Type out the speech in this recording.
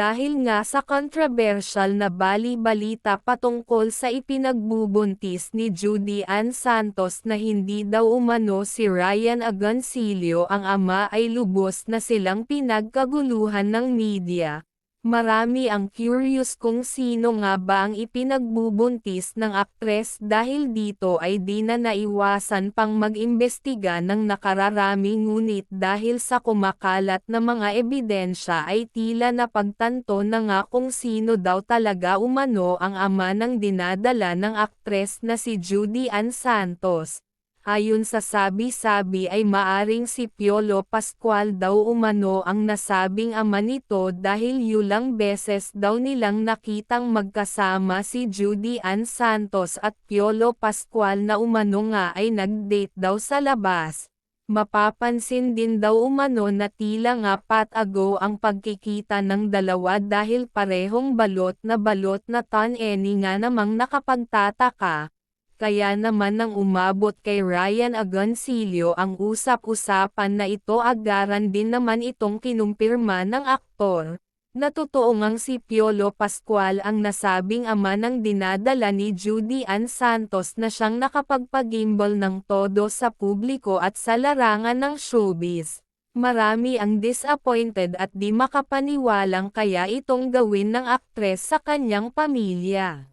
dahil nga sa controversial na bali-balita patungkol sa ipinagbubuntis ni Judy Ann Santos na hindi daw umano si Ryan Agoncillo ang ama ay lubos na silang pinagkaguluhan ng media. Marami ang curious kung sino nga ba ang ipinagbubuntis ng aktres dahil dito ay di na naiwasan pang mag-imbestiga ng nakararami ngunit dahil sa kumakalat na mga ebidensya ay tila napagtanto na nga kung sino daw talaga umano ang ama ng dinadala ng aktres na si Judy Ann Santos. Ayon sa sabi-sabi ay maaring si Piolo Pascual daw umano ang nasabing ama nito dahil yulang beses daw nilang nakitang magkasama si Judy Ann Santos at Piolo Pascual na umano nga ay nag-date daw sa labas. Mapapansin din daw umano na tila nga patago ang pagkikita ng dalawa dahil parehong balot na balot na tan any nga namang nakapagtataka kaya naman nang umabot kay Ryan Agoncillo ang usap-usapan na ito agaran din naman itong kinumpirma ng aktor. Natotoo ngang si Piolo Pascual ang nasabing ama ng dinadala ni Judy Ann Santos na siyang nakapagpagimbal ng todo sa publiko at sa larangan ng showbiz. Marami ang disappointed at di makapaniwalang kaya itong gawin ng aktres sa kanyang pamilya.